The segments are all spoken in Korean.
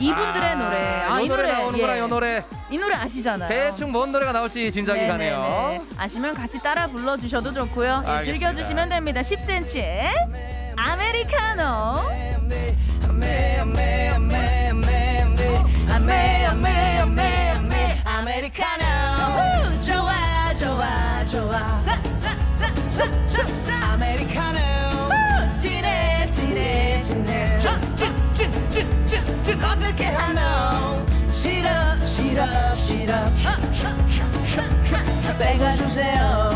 이분들의 노래. 아, 이 노래 나오는구나, 예. 이 노래. 이 노래 아시잖아요. 대충 뭔 노래가 나올지 짐작이 네네네. 가네요. 아시면 같이 따라 불러주셔도 좋고요. 예, 알겠습니다. 즐겨주시면 됩니다. 10cm의 아메리카노. 아메리카노 좋아 좋아 좋아 싸 싸 싸 싸싸. 아메리카노 진해 진해 진해 찐 찐찐찐찐. 어떻게 하노? 싫어 싫어 싫어. 빼가주세요.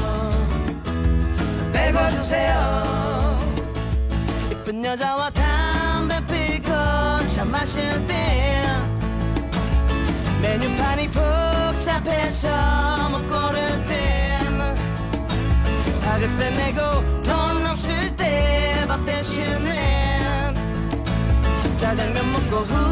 빼가주세요. 이쁜 여자와 담배 피고 차 마실 때 메뉴판이 복잡해서 못 고를 땐 사글세 내고 돈 없을 때 밥 대신엔 రాజంగమ్మ కోహో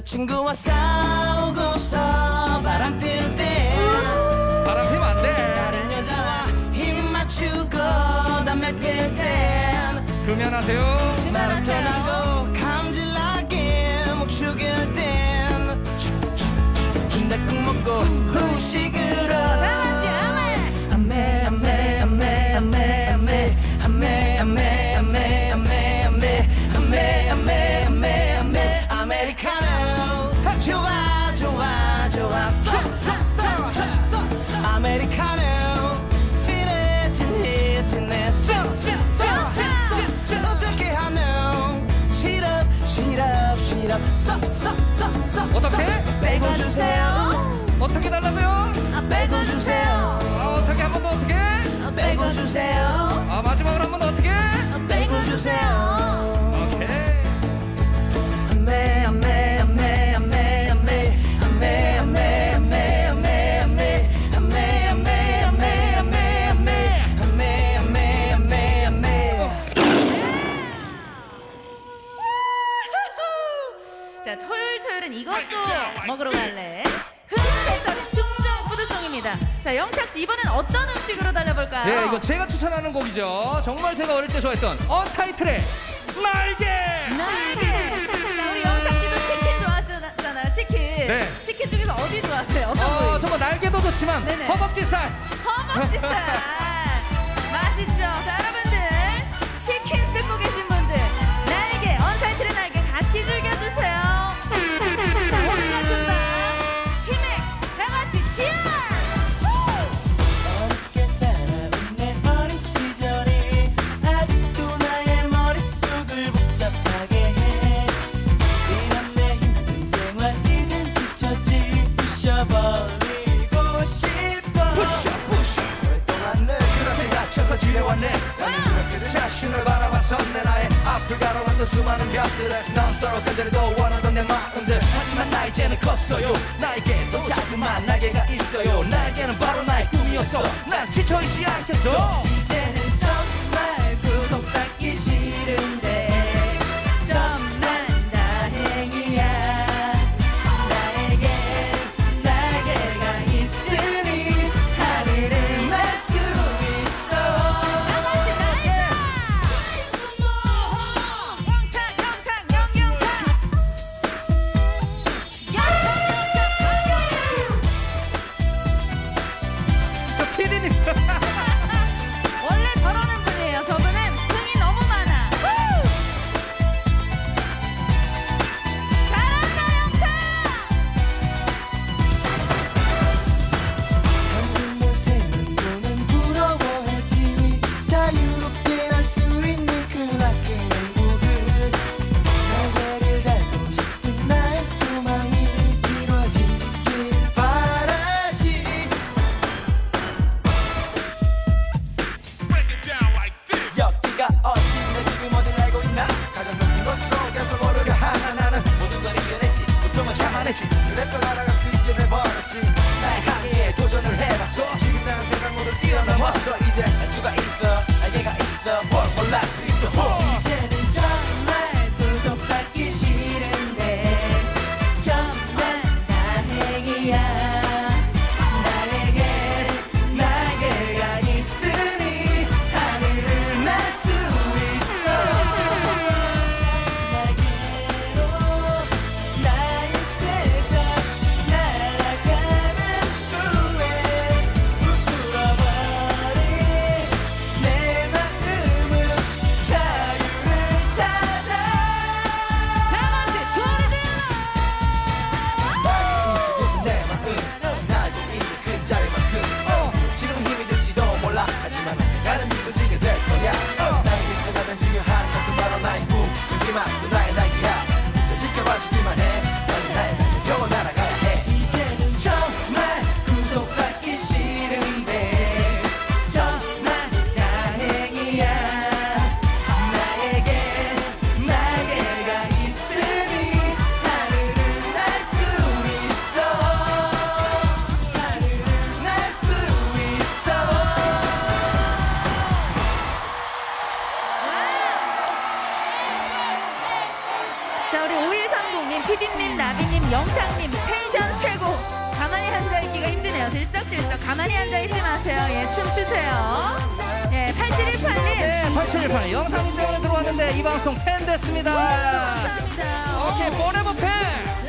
여자친구와 싸우고서 바람 필때 바람 피면 안 돼. 다른 여자와 힘 맞추고 담배 필땐 금연하세요. 마라톤하고 감질나게 목 죽일 땐. 순댓국 먹고 후식으로. 나가지 아메 아메 아메 아메 아메 아 아메리카노. 진해 진해 진해 쏘쏘쏘 어떻게 하노? 시럽 시럽 시럽. 쏘쏘쏘쏘 어떻게? 빼고 주세요. 어떻게 달라고요? 아 빼고 주세요. 아, 어떻게? 한 번 더 어떻게? 아 빼고 주세요. 아 마지막으로 한 번 더 어떻게? 아 빼고 주세요 달려볼까요? 예 이거 제가 추천하는 곡이죠 정말 제가 어릴 때 좋아했던 언타이틀의 날개 날개. 자, 우리 영탁 씨도 치킨 좋아하시잖아요. 치킨. 네. 치킨 중에서 어디 좋아하세요? 어떤 어? 정말 날개도 좋지만 네네. 허벅지살 허벅지살. 맛있죠? 자, 여러분들 치킨 수많은 벽들을 넘도록 그전에도 원하던 내 마음들. 하지만 나 이제는 컸어요. 나에게도 자그마한 날개가 있어요. 날개는 바로 나의 꿈이었어. 난 지쳐있지 않겠어 게시판에 영상 때문에 들어왔는데 이 방송 팬 됐습니다. 오케이, 보레버 팬!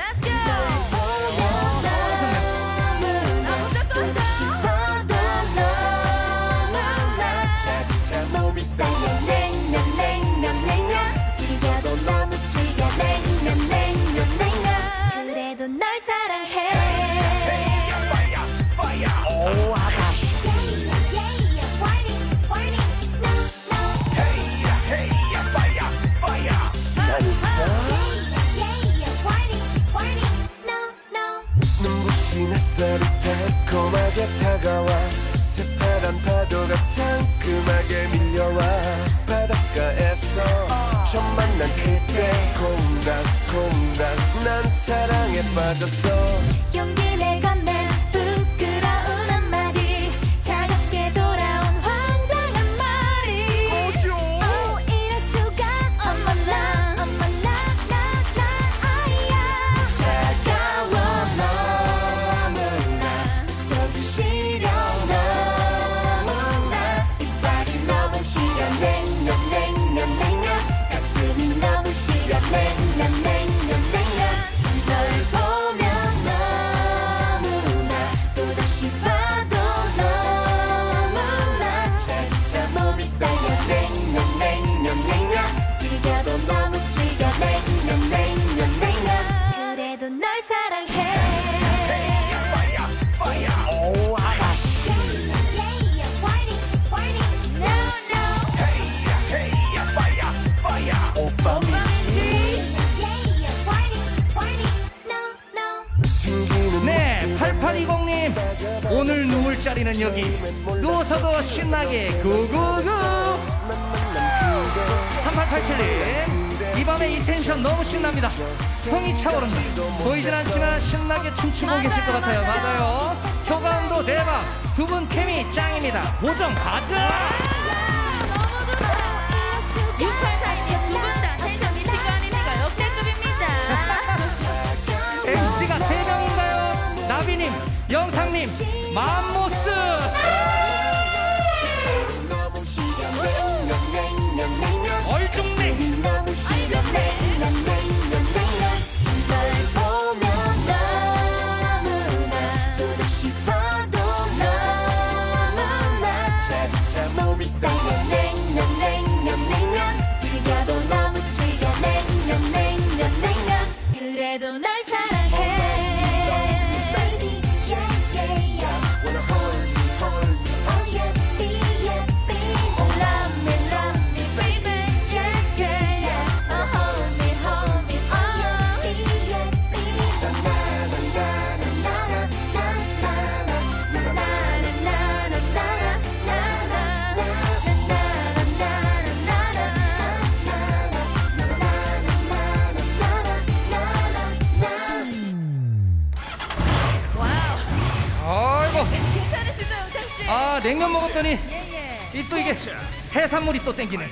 달콤하게 다가와 스파란 파도가 상큼하게 밀려와 바닷가에서 처음 만난 그때 콩닥콩닥 난 사랑에 빠졌어. 네, 8820님. 오늘 누울 자리는 여기. 누워서도 신나게 구구구. 3887님. 이 밤에 이 텐션 너무 신납니다. 흥이 차오른다. 보이진 않지만 신나게 춤추고 맞아요, 계실 것 같아요. 맞아요. 효과음도 대박. 두 분 케미 짱입니다. 5점 가자. MC가 3명인가요? 나비님, 영탁님, 마모스 냉면 먹었더니 예, 예. 이또 이게 해산물이 또 땡기네